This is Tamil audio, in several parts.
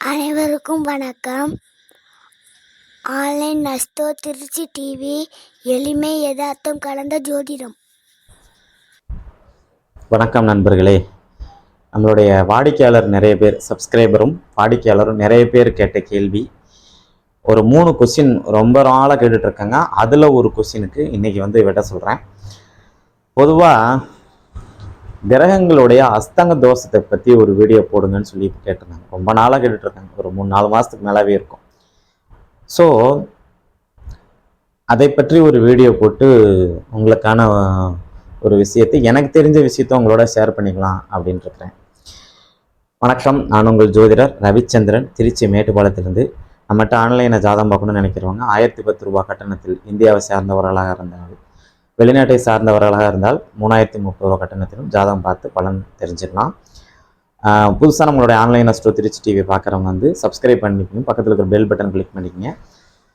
அனைவருக்கும் வணக்கம். ஆன்லைன் நஸ்தோ திருச்சி டிவி எளிமை எதார்த்தம் கலந்த ஜோதிடம். வணக்கம் நண்பர்களே. நம்மளுடைய வாடிக்கையாளர் நிறைய பேர் சப்ஸ்கிரைபரும் வாடிக்கையாளரும் நிறைய பேர் கேட்ட கேள்வி ஒரு மூணு கொஸ்டின் ரொம்ப நாளாக கேட்டுட்ருக்கேங்க அதில் ஒரு கொஸ்டினுக்கு இன்றைக்கி வந்து விட சொல்கிறேன் பொதுவாக கிரகங்களுடைய அஸ்தங்க தோஷத்தை பற்றி ஒரு வீடியோ போடுங்கன்னு சொல்லி கேட்டிருந்தாங்க. ரொம்ப நாளாக கேட்டுட்டு இருக்காங்க ஒரு மூணு நாலு மாதத்துக்கு மேலாகவே இருக்கும். ஸோ அதை பற்றி ஒரு வீடியோ போட்டு உங்களுக்கான ஒரு விஷயத்தை எனக்கு தெரிஞ்ச விஷயத்த உங்களோட ஷேர் பண்ணிக்கலாம் அப்படின்னு இருக்கிறேன் வணக்கம். நான் உங்கள் ஜோதிடர் ரவிச்சந்திரன். திருச்சி மேட்டுப்பாளையத்திலிருந்து. நம்மகிட்ட ஆன்லைனில் ஜாதகம் பார்க்கணும்னு நினைக்கிறவங்க ஆயிரத்தி பத்து ரூபாய் கட்டணத்தில் இந்தியாவை சேர்ந்தவர்களாக இருந்தால் வெளிநாட்டை சார்ந்தவர்களாக இருந்தால் மூணாயிரத்தி முப்பது ரூபா கட்டணத்திலும் ஜாதகம் பார்த்து பலன் தெரிஞ்சுக்கலாம். புதுசாக நம்மளுடைய ஆன்லைன் அஸ்ட்ரோ திருச்சி டிவி பார்க்குறவங்க வந்து சப்ஸ்கிரைப் பண்ணிக்கணும் பக்கத்தில் இருக்கிற பெல் பட்டன் கிளிக் பண்ணிக்கங்க.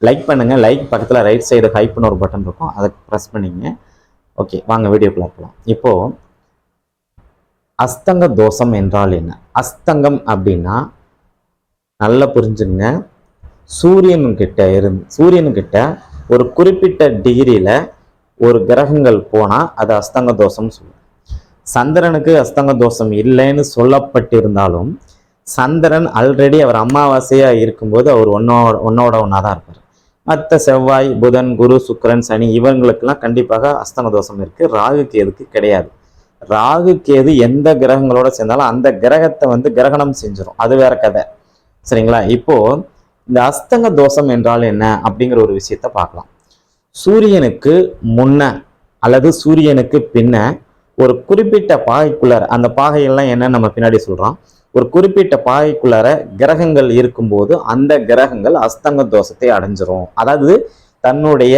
லைக் பண்ணுங்கள் லைக் பக்கத்தில் ரைட் சைடு ஹைப்னு ஒரு பட்டன் இருக்கும். அதை ப்ரெஸ் பண்ணிக்கங்க. ஓகே வாங்க வீடியோக்குள்ள போகலாம் இப்போது அஸ்தங்க தோஷம் என்றால் என்ன? அஸ்தங்கம் அப்படின்னா நல்லா புரிஞ்சுங்க சூரியன்கிட்ட இருந்து சூரியன்கிட்ட ஒரு குறிப்பிட்ட டிகிரியில் ஒரு கிரகங்கள் போனால் அது அஸ்தங்க தோஷம்னு சொல்லுவோம். சந்திரனுக்கு அஸ்தங்க தோஷம் இல்லைன்னு சொல்லப்பட்டிருந்தாலும் சந்திரன் ஆல்ரெடி அவர் அமாவாசையாக இருக்கும்போது அவர் ஒன்னோட ஒன்னோட ஒன்றா தான் இருப்பார். மற்ற செவ்வாய் புதன் குரு சுக்கிரன் சனி இவங்களுக்கெல்லாம் கண்டிப்பாக அஸ்தங்க தோஷம் இருக்குது ராகு கேதுக்கு கிடையாது. ராகு கேது எந்த கிரகங்களோட சேர்ந்தாலும் அந்த கிரகத்தை வந்து கிரகணம் செஞ்சிடும் அது வேற கதை. சரிங்களா? இப்போ இந்த அஸ்தங்க தோஷம் என்றால் என்ன அப்படிங்கிற ஒரு விஷயத்த பார்க்கலாம். சூரியனுக்கு முன்ன அல்லது சூரியனுக்கு பின்ன ஒரு குறிப்பிட்ட பாகைக்குள்ளார அந்த பாகையெல்லாம் என்ன நம்ம பின்னாடி சொல்றோம். ஒரு குறிப்பிட்ட பாகைக்குள்ளார கிரகங்கள் இருக்கும்போது அந்த கிரகங்கள் அஸ்தங்க தோஷத்தை அடைஞ்சிரும். அதாவது தன்னுடைய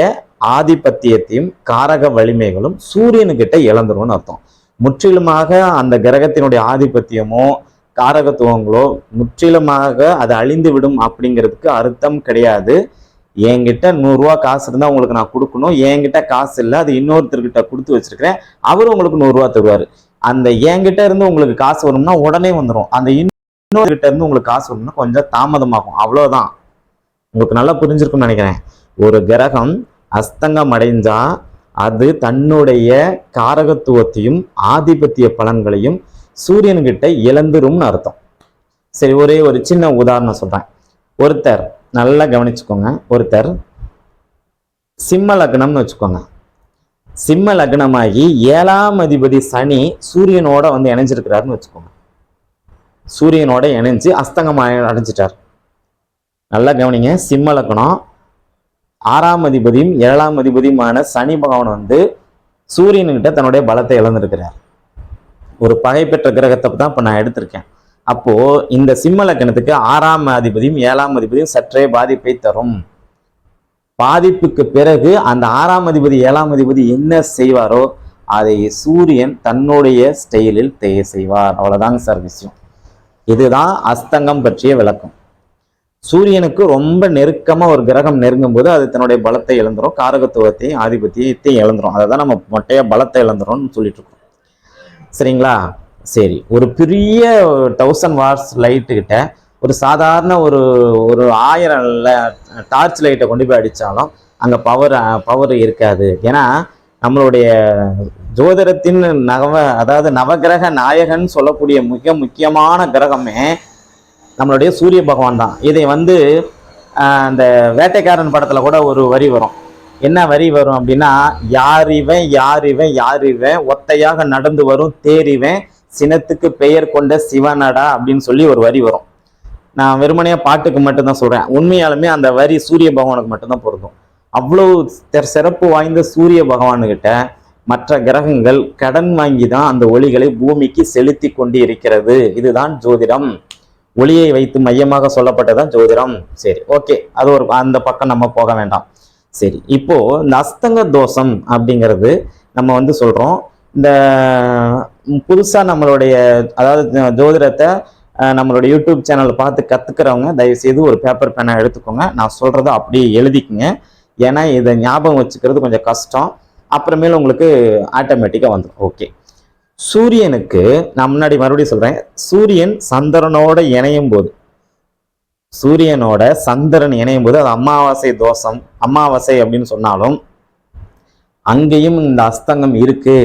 ஆதிபத்தியத்தையும் காரக வலிமைகளும் சூரியனுக்கிட்ட இழந்துரும்னு அர்த்தம். முற்றிலுமாக அந்த கிரகத்தினுடைய ஆதிபத்தியமோ காரகத்துவங்களோ முற்றிலுமாக அது அழிந்து விடும் அப்படிங்கிறதுக்கு அர்த்தம் கிடையாது. என்கிட்ட நூறுரூவா காசு இருந்தால் உங்களுக்கு நான் கொடுக்கணும். என்கிட்ட காசு இல்லை அது இன்னொருத்தர்கிட்ட கொடுத்து வச்சிருக்கிறேன். அவர் உங்களுக்கு நூறுரூவா தருவார். அந்த என்கிட்ட இருந்து உங்களுக்கு காசு வரும்னா உடனே வந்துடும் அந்த இன்னொருகிட்ட இருந்து உங்களுக்கு காசு வரும்னா கொஞ்சம் தாமதமாகும். அவ்வளோதான் உங்களுக்கு நல்லா புரிஞ்சிருக்கும்னு நினைக்கிறேன். ஒரு கிரகம் அஸ்தங்கம் அடைஞ்சா அது தன்னுடைய காரகத்துவத்தையும் ஆதிபத்திய பலன்களையும் சூரியன்கிட்ட இழந்துரும்னு அர்த்தம். சரி ஒரே ஒரு சின்ன உதாரணம் சொல்கிறேன் ஒருத்தர் நல்லா கவனிச்சுக்கோங்க. ஒருத்தர் சிம்ம லக்னம்னு வச்சுக்கோங்க. சிம்ம லக்னமாகி ஏழாம் அதிபதி சனி சூரியனோட வந்து இணைஞ்சிருக்கிறாருன்னு வச்சுக்கோங்க. சூரியனோட இணைஞ்சு அஸ்தங்கம் அடைஞ்சிட்டார். நல்லா கவனிங்க. சிம்ம லக்னம் ஆறாம் அதிபதியும் ஏழாம் அதிபதியுமான சனி பகவான் வந்து சூரியன்கிட்ட தன்னுடைய பலத்தை இழந்திருக்கிறார். ஒரு பகை பெற்ற கிரகத்தை தான் இப்போ நான் எடுத்திருக்கேன். அப்போ இந்த சிம்ம லக்கணத்துக்கு ஆறாம் அதிபதியும் ஏழாம் அதிபதியும் சற்றே பாதிப்பை தரும். பாதிப்புக்கு பிறகு அந்த ஆறாம் அதிபதி ஏழாம் அதிபதி என்ன செய்வாரோ அதை சூரியன் தன்னுடைய ஸ்டைலில் தேய செய்வார். அவ்வளவுதாங்க சார் விஷயம். இதுதான் அஸ்தங்கம் பற்றிய விளக்கம். சூரியனுக்கு ரொம்ப நெருக்கமா ஒரு கிரகம் நெருங்கும் போது அது தன்னுடைய பலத்தை இழந்துரும் காரகத்துவத்தையும் ஆதிபத்தியத்தையும் இழந்துரும். அதை தான் நம்ம மொட்டையா பலத்தை இழந்துரும்னு சொல்லிட்டு இருக்கோம். சரிங்களா? சரி ஒரு பெரிய தௌசண்ட் வாட்ஸ் லைட்டு கிட்ட ஒரு சாதாரண ஒரு ஒரு ஆயிரம் டார்ச் லைட்டை கொண்டு போய் அடித்தாலும் அங்கே பவர் பவர் இருக்காது. ஏன்னா நம்மளுடைய ஜோதிடத்தின் நவ அதாவது நவகிரக நாயகன் சொல்லக்கூடிய மிக முக்கியமான கிரகமே நம்மளுடைய சூரிய பகவான் தான். இதை வந்து அந்த வேட்டைக்காரன் படத்தில் கூட ஒரு வரி வரும். என்ன வரி வரும் அப்படின்னா யார் இவன் யார் இவன் யார் இவன் ஒத்தையாக நடந்து வரும் தேரிவன் சினத்துக்கு பெயர் கொண்ட சிவனடா அப்படின்னு சொல்லி ஒரு வரி வரும். நான் வெறுமனையா பாட்டுக்கு மட்டும்தான் சொல்றேன். உண்மையாலுமே அந்த வரி சூரிய பகவானுக்கு மட்டும்தான் பொருந்தும். அவ்வளவு தெ- சிறப்பு வாய்ந்த சூரிய பகவானுகிட்ட மற்ற கிரகங்கள் கடன் வாங்கி தான் அந்த ஒளிகளை பூமிக்கு செலுத்தி கொண்டு இருக்கிறது இதுதான் ஜோதிடம். ஒளியை வைத்து மையமாக சொல்லப்பட்டதான் ஜோதிடம். சரி ஓகே. அது ஒரு அந்த பக்கம் நம்ம போக வேண்டாம். சரி இப்போ இந்த அஸ்தங்க தோஷம் அப்படிங்கிறது நம்ம வந்து சொல்றோம். இந்த புதுசாக நம்மளுடைய அதாவது ஜோதிடத்தை நம்மளுடைய யூடியூப் சேனலை பார்த்து கற்றுக்கிறவங்க தயவுசெய்து ஒரு பேப்பர் பேனை எடுத்துக்கோங்க. நான் சொல்கிறத அப்படியே எழுதிக்குங்க. ஏன்னா இதை ஞாபகம் வச்சுக்கிறது கொஞ்சம் கஷ்டம். அப்புறமேல உங்களுக்கு ஆட்டோமேட்டிக்காக வந்துடும் ஓகே சூரியனுக்கு நான் முன்னாடி மறுபடியும் சொல்கிறேன் சூரியன் சந்திரனோட இணையும் போது சூரியனோட சந்திரன் இணையும் போது அது அமாவாசை தோஷம் அமாவாசை அப்படின்னு சொன்னாலும் அங்கேயும் இந்த அஸ்தங்கம் இருக்குது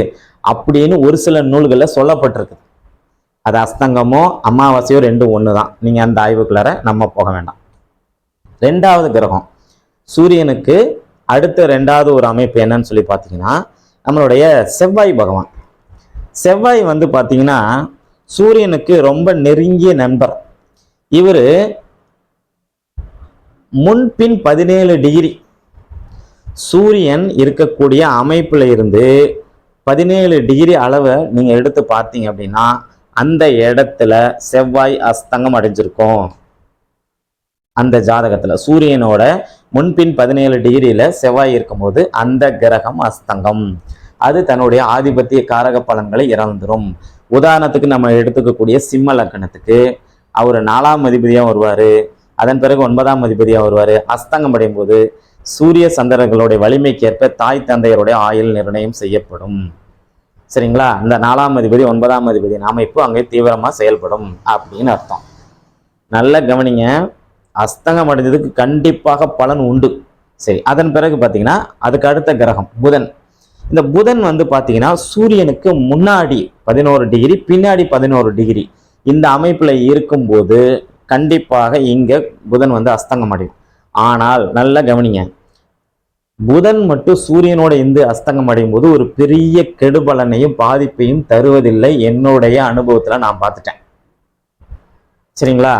அப்படின்னு ஒரு சில நூல்களில் சொல்லப்பட்டிருக்கு அது அஸ்தங்கமோ அமாவாசையோ ரெண்டும் ஒன்று தான் நீங்கள் அந்த ஆய்வுக்குள்ளார நம்ம போக வேண்டாம். ரெண்டாவது கிரகம். சூரியனுக்கு அடுத்த ரெண்டாவது ஒரு அமைப்பு என்னன்னு சொல்லி பார்த்தீங்கன்னா நம்மளுடைய செவ்வாய் பகவான். செவ்வாய் வந்து பார்த்தீங்கன்னா சூரியனுக்கு ரொம்ப நெருங்கிய நண்பர். இவர் முன்பின் பதினேழு டிகிரி சூரியன் இருக்கக்கூடிய அமைப்பில் இருந்து பதினேழு டிகிரி அளவை நீங்கள் எடுத்து பார்த்தீங்க அப்படின்னா அந்த இடத்துல செவ்வாய் அஸ்தங்கம் அடைஞ்சிருக்கும். அந்த ஜாதகத்தில் சூரியனோட முன்பின் பதினேழு டிகிரியில செவ்வாய் இருக்கும்போது அந்த கிரகம் அஸ்தங்கம். அது தன்னுடைய ஆதிபத்திய காரக பலன்களை இறந்துரும். உதாரணத்துக்கு நம்ம எடுத்துக்கக்கூடிய சிம்ம லக்கணத்துக்கு அவர் நாலாம் அதிபதியாக வருவார். அதன் பிறகு ஒன்பதாம் அதிபதியாக வருவார். அஸ்தங்கம் அடையும் போது சூரிய சந்திரர்களுடைய வலிமைக்கேற்ப தாய் தந்தையருடைய ஆயுள் நிர்ணயம் செய்யப்படும். சரிங்களா? இந்த நாலாம் அதிபதி ஒன்பதாம் அதிபதி அமைப்பு அங்கே தீவிரமாக செயல்படும் அப்படின்னு அர்த்தம். நல்ல கவனிங்க. அஸ்தங்கம் அடைஞ்சதுக்கு கண்டிப்பாக பலன் உண்டு. சரி அதன் பிறகு பார்த்தீங்கன்னா அதுக்கு அடுத்த கிரகம் புதன். இந்த புதன் வந்து பார்த்தீங்கன்னா சூரியனுக்கு முன்னாடி பதினோரு டிகிரி பின்னாடி பதினோரு டிகிரி இந்த அமைப்பில் இருக்கும்போது கண்டிப்பாக இங்கே புதன் வந்து அஸ்தங்கம் அடையும். ஆனால் நல்ல கவனிங்க. புதன் மட்டும் சூரியனோட இந்து அஸ்தங்கம் அடையும் போது ஒரு பெரிய கெடுபலனையும் பாதிப்பையும் தருவதில்லை என்னுடைய அனுபவத்தில் நான் பார்த்துட்டேன். சரிங்களா?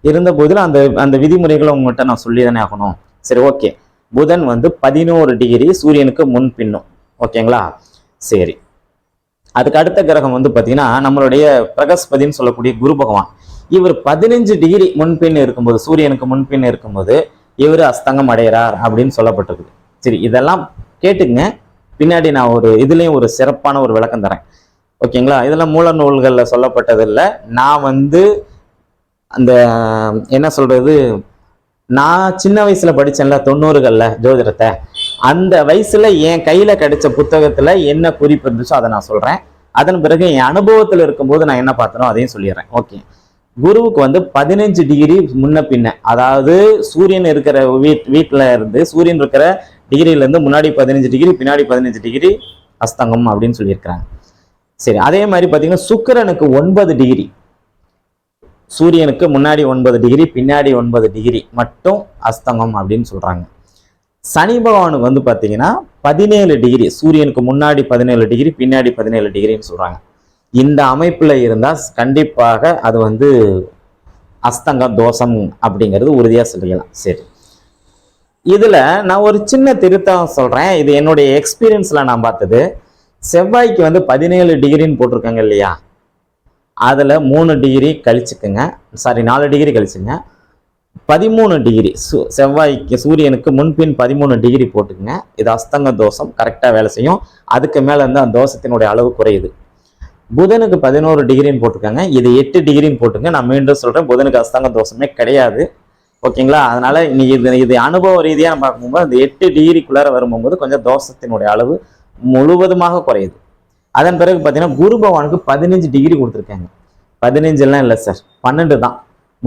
இருந்த போதில் அந்த அந்த விதிமுறைகளை உங்கள்கிட்ட நான் சொல்லி தானே ஆகணும். சரி ஓகே. புதன் வந்து பதினோரு டிகிரி சூரியனுக்கு முன் பின்னும். ஓகேங்களா? சரி. அதுக்கு அடுத்த கிரகம் வந்து பார்த்தீங்கன்னா நம்மளுடைய பிரகஸ்பதின்னு சொல்லக்கூடிய குரு பகவான். இவர் பதினஞ்சு டிகிரி முன்பின் இருக்கும்போது சூரியனுக்கு முன்பின் இருக்கும்போது இவர் அஸ்தங்கம் அடைகிறார் அப்படின்னு சொல்லப்பட்டிருக்குது. சரி இதெல்லாம் கேட்டுங்க பின்னாடி நான் ஒரு இதுலேயும் ஒரு சிறப்பான ஒரு விளக்கம் தரேன். ஓகேங்களா? இதெல்லாம் மூல நூல்களில் சொல்லப்பட்டதில்ல. நான் வந்து அந்த என்ன சொல்கிறது நான் சின்ன வயசில் படிச்சேன்ல தொண்ணூறுகளில் ஜோதிடத்தை. அந்த வயசுல என் கையில் கிடைச்ச புத்தகத்தில் என்ன குறிப்பு இருந்துச்சோ அதை நான் சொல்கிறேன் அதன் பிறகு என் அனுபவத்தில் இருக்கும்போது நான் என்ன பார்த்தனோ அதையும் சொல்லிடுறேன். ஓகே. குருவுக்கு வந்து பதினஞ்சு டிகிரி முன்ன பின்ன அதாவது சூரியன் இருக்கிற வீட் வீட்டில் இருந்து சூரியன் இருக்கிற டிகிரியிலேருந்து முன்னாடி பதினஞ்சு டிகிரி பின்னாடி பதினஞ்சு டிகிரி அஸ்தங்கம் அப்படின்னு சொல்லியிருக்கிறாங்க. சரி அதே மாதிரி பார்த்தீங்கன்னா சுக்கிரனுக்கு ஒன்பது டிகிரி சூரியனுக்கு முன்னாடி ஒன்பது டிகிரி பின்னாடி ஒன்பது டிகிரி மட்டும் அஸ்தங்கம் அப்படின்னு சொல்கிறாங்க சனி பகவானுக்கு வந்து பார்த்தீங்கன்னா பதினேழு டிகிரி சூரியனுக்கு முன்னாடி பதினேழு டிகிரி பின்னாடி பதினேழு டிகிரின்னு சொல்கிறாங்க இந்த அமைப்பில் இருந்தால் கண்டிப்பாக அது வந்து அஸ்தங்க தோஷம் அப்படிங்கிறது உறுதியாக சொல்லிக்கலாம் சரி. இதில் நான் ஒரு சின்ன திருத்தம் சொல்கிறேன் இது என்னுடைய எக்ஸ்பீரியன்ஸில் நான் பார்த்தது. செவ்வாய்க்கு வந்து பதினேழு டிகிரின்னு போட்டிருக்காங்க இல்லையா? அதில் மூணு டிகிரி கழிச்சுக்குங்க. சாரி நாலு டிகிரி கழிச்சுங்க. பதிமூணு டிகிரி சு செவ்வாய்க்கு சூரியனுக்கு முன்பின் பதிமூணு டிகிரி போட்டுக்குங்க. இது அஸ்தங்க தோஷம் கரெக்டாக வேலை செய்யும். அதுக்கு மேலே வந்து அந்த தோஷத்தினுடைய அளவு குறையுது. புதனுக்கு பதினோரு டிகிரின்னு போட்டிருக்காங்க. இது எட்டு டிகிரின்னு போட்டுங்க. நான் மீண்டும் சொல்கிறேன் புதனுக்கு அஸ்தங்க தோஷமே கிடையாது. ஓகேங்களா? அதனால இன்னைக்கு இது இது அனுபவ ரீதியாக நம்ம பார்க்கும்போது அந்த எட்டு டிகிரிக்குள்ளார வரும்போது கொஞ்சம் தோஷத்தினுடைய அளவு முழுவதுமாக குறையுது. அதன் பிறகு பார்த்தீங்கன்னா குரு பகவானுக்கு பதினஞ்சு டிகிரி கொடுத்துருக்காங்க. பதினஞ்செல்லாம் இல்லை சார். பன்னெண்டு தான்.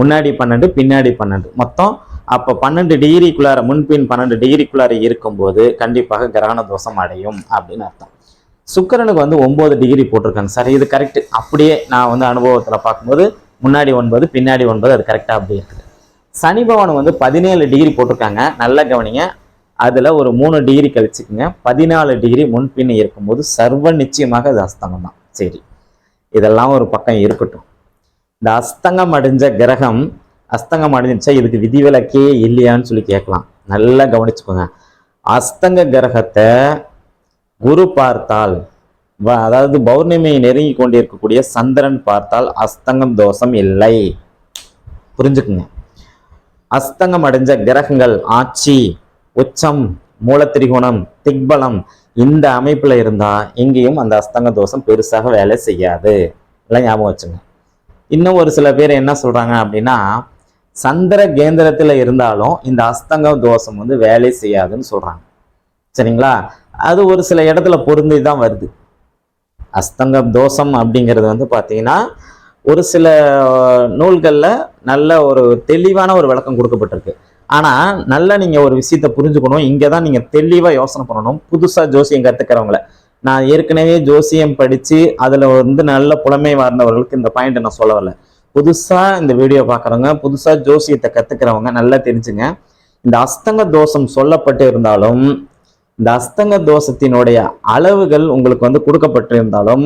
முன்னாடி பன்னெண்டு பின்னாடி பன்னெண்டு. மொத்தம் அப்போ பன்னெண்டு டிகிரிக்குள்ளார முன்பின் பன்னெண்டு டிகிரிக்குள்ளார இருக்கும்போது கண்டிப்பாக கிரகண தோஷம் அடையும் அப்படின்னு அர்த்தம். சுக்கிரனுக்கு வந்து ஒம்பது டிகிரி போட்டிருக்காங்க சார். இது கரெக்ட் அப்படியே நான் வந்து அனுபவத்தில் பார்க்கும்போது முன்னாடி ஒன்பது பின்னாடி ஒன்பது அது கரெக்டாக அப்படியே இருக்குது. சனி பகவான் வந்து பதினேழு டிகிரி போட்டிருக்காங்க. நல்ல கவனிங்க. அதில் ஒரு மூணு டிகிரி கழிச்சுக்குங்க. பதினாலு டிகிரி முன்பின் இருக்கும்போது சர்வ நிச்சயமாக அது அஸ்தங்கம் தான். சரி. இதெல்லாம் ஒரு பக்கம் இருக்கட்டும். இந்த அஸ்தங்கம் அடைஞ்ச கிரகம் அஸ்தங்கம் அடைஞ்சிச்சா இதுக்கு விதிவிலக்கே இல்லையான்னு சொல்லி கேட்கலாம். நல்லா கவனிச்சுக்கோங்க. அஸ்தங்க கிரகத்தை குரு பார்த்தால் வ- அதாவது பௌர்ணமியை நெருங்கி கொண்டிருக்கக்கூடிய சந்திரன் பார்த்தால் அஸ்தங்கம் தோஷம் இல்லை. புரிஞ்சுக்குங்க. அஸ்தங்கம் அடைஞ்ச கிரகங்கள் ஆட்சி உச்சம் மூலத்திரிகோணம் திக்பலம் இந்த அமைப்புல இருந்தா எங்கேயும் அந்த அஸ்தங்க தோஷம் பெருசாக வேலை செய்யாது. எல்லாம் ஞாபகம் வச்சுங்க. இன்னும் ஒரு சில பேர் என்ன சொல்றாங்க அப்படின்னா சந்திர கேந்திரத்துல இருந்தாலும் இந்த அஸ்தங்க தோஷம் வந்து வேலை செய்யாதுன்னு சொல்றாங்க. சரிங்களா? அது ஒரு சில இடத்துல பொருந்தி தான் வருது. அஸ்தங்க தோஷம் அப்படிங்கிறது வந்து பார்த்தீங்கன்னா ஒரு சில நூல்களில் நல்ல ஒரு தெளிவான ஒரு விளக்கம் கொடுக்கப்பட்டிருக்கு. ஆனால் நல்லா நீங்கள் ஒரு விஷயத்தை புரிஞ்சுக்கணும். இங்கே தான் நீங்கள் தெளிவாக யோசனை பண்ணணும். புதுசாக ஜோசியம் கற்றுக்கிறவங்கள நான் ஏற்கனவே ஜோசியம் படித்து அதில் வந்து நல்ல புலமை வார்ந்தவர்களுக்கு இந்த பாயிண்ட் நான் சொல்ல வரல. புதுசாக இந்த வீடியோ பார்க்குறவங்க புதுசாக ஜோசியத்தை கற்றுக்கிறவங்க நல்லா தெரிஞ்சுங்க. இந்த அஸ்தங்க தோஷம் சொல்லப்பட்டு இருந்தாலும் இந்த அஸ்தங்க தோஷத்தினுடைய அளவுகள் உங்களுக்கு வந்து கொடுக்கப்பட்டிருந்தாலும்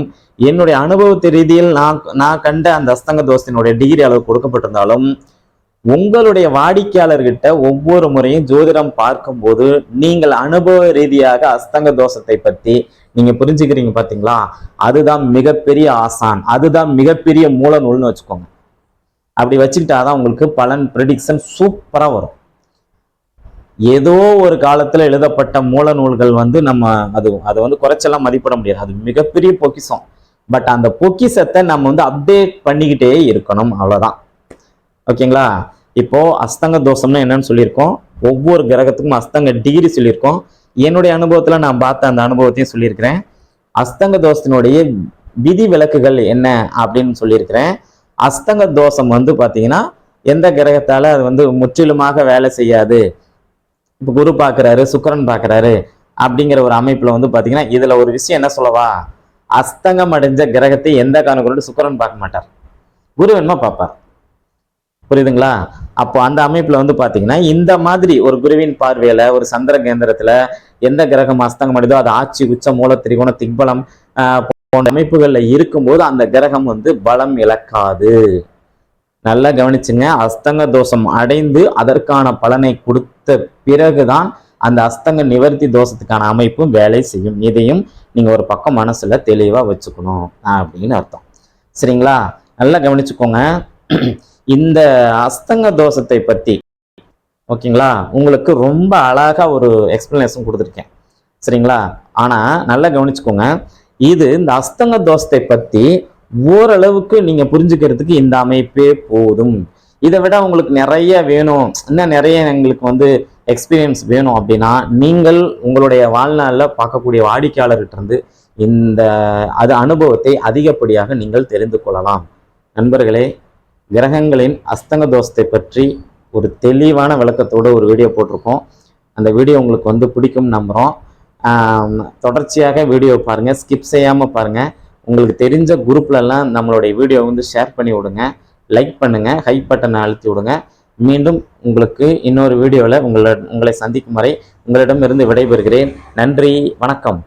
என்னுடைய அனுபவத்து ரீதியில் நான் நான் கண்ட அந்த அஸ்தங்க தோஷத்தினுடைய டிகிரி அளவு கொடுக்கப்பட்டிருந்தாலும் உங்களுடைய வாடிக்கையாளர்கிட்ட ஒவ்வொரு முறையும் ஜோதிடம் பார்க்கும்போது நீங்கள் அனுபவ ரீதியாக அஸ்தங்க தோஷத்தை பத்தி நீங்க புரிஞ்சுக்கிறீங்க பாத்தீங்களா? அதுதான் மிகப்பெரிய ஆசான். அதுதான் மிகப்பெரிய மூல நூல்னு வச்சுக்கோங்க. அப்படி வச்சுக்கிட்டாதான் உங்களுக்கு பலன் ப்ரெடிக்ஷன் சூப்பரா வரும். ஏதோ ஒரு காலத்துல எழுதப்பட்ட மூல நூல்கள் வந்து நம்ம அது அதை வந்து குறைச்செல்லாம் மதிப்பிட முடியாது. அது மிகப்பெரிய பொக்கிஷம். பட் அந்த பொக்கிஷத்தை நம்ம வந்து அப்டேட் பண்ணிக்கிட்டே இருக்கணும். அவ்வளவுதான். ஓகேங்களா? இப்போ அஸ்தங்க தோஷம்னா என்னன்னு சொல்லியிருக்கோம். ஒவ்வொரு கிரகத்துக்கும் அஸ்தங்க டிகிரி சொல்லியிருக்கோம். என்னுடைய அனுபவத்துல நான் பார்த்த அந்த அனுபவத்தையும் சொல்லியிருக்கிறேன். அஸ்தங்க தோஷத்தினுடைய விதி விலக்குகள் என்ன அப்படின்னு சொல்லியிருக்கிறேன். அஸ்தங்க தோஷம் வந்து பாத்தீங்கன்னா எந்த கிரகத்தால அது வந்து முற்றிலுமாக வேலை செய்யாது. இப்போ குரு பார்க்குறாரு சுக்கிரன் பார்க்குறாரு அப்படிங்கிற ஒரு அமைப்புல வந்து பாத்தீங்கன்னா இதுல ஒரு விஷயம் என்ன சொல்லவா? அஸ்தங்கம் அடைஞ்ச கிரகத்தை எந்த காரணம் சுக்கிரன் பார்க்க மாட்டார்? குரு வேணுமா பார்ப்பார்? புரியுதுங்களா? அப்போ அந்த அமைப்புல வந்து பாத்தீங்கன்னா இந்த மாதிரி ஒரு குருவின் பார்வையில ஒரு சந்திர கேந்திரத்துல எந்த கிரகம் அஸ்தங்கம் அடைதோ அது ஆட்சி உச்ச மூல திரிகோண திக்பலம் ஆஹ் போன்ற அமைப்புகள்ல இருக்கும்போது அந்த கிரகம் வந்து பலம் இழக்காது. நல்லா கவனிச்சுங்க. அஸ்தங்க தோஷம் அடைந்து அதற்கான பலனை கொடுத்த பிறகுதான் அந்த அஸ்தங்க நிவர்த்தி தோஷத்துக்கான அமைப்பும் வேலை செய்யும். இதையும் நீங்கள் ஒரு பக்கம் மனசில் தெளிவாக வச்சுக்கணும். அப்படின்னு அர்த்தம். சரிங்களா? நல்லா கவனிச்சுக்கோங்க. இந்த அஸ்தங்க தோஷத்தை பற்றி ஓகேங்களா? உங்களுக்கு ரொம்ப அழகாக ஒரு எக்ஸ்பிளனேஷன் கொடுத்துருக்கேன். சரிங்களா? ஆனால் நல்லா கவனிச்சுக்கோங்க. இது இந்த அஸ்தங்க தோஷத்தை பற்றி ஓரளவுக்கு நீங்க புரிஞ்சுக்கிறதுக்கு இந்த அமைப்பே போதும். இதை விட உங்களுக்கு நிறைய வேணும். இன்னும் நிறைய எங்களுக்கு வந்து எக்ஸ்பீரியன்ஸ் வேணும் அப்படின்னா நீங்கள் உங்களுடைய வாழ்நாளில் பார்க்கக்கூடிய வாடிக்கையாளர்கிட்ட இருந்து இந்த அது அனுபவத்தை அதிகப்படியாக நீங்கள் தெரிந்து கொள்ளலாம். நண்பர்களே கிரகங்களின் அஸ்தங்க தோஷத்தை பற்றி ஒரு தெளிவான விளக்கத்தோடு ஒரு வீடியோ போட்டிருக்கோம். அந்த வீடியோ உங்களுக்கு வந்து பிடிக்கும் நம்புகிறோம் தொடர்ச்சியாக வீடியோ பாருங்கள் ஸ்கிப் செய்யாமல் பாருங்கள் உங்களுக்கு தெரிஞ்ச குரூப்லலாம் நம்மளுடைய வீடியோ வந்து ஷேர் பண்ணி விடுங்க. லைக் பண்ணுங்கள் ஹை பட்டனை அழுத்தி விடுங்க. மீண்டும் உங்களுக்கு இன்னொரு வீடியோவில் உங்களை உங்களை சந்திக்கும் வரை உங்களிடமிருந்து விடைபெறுகிறேன். நன்றி. வணக்கம்.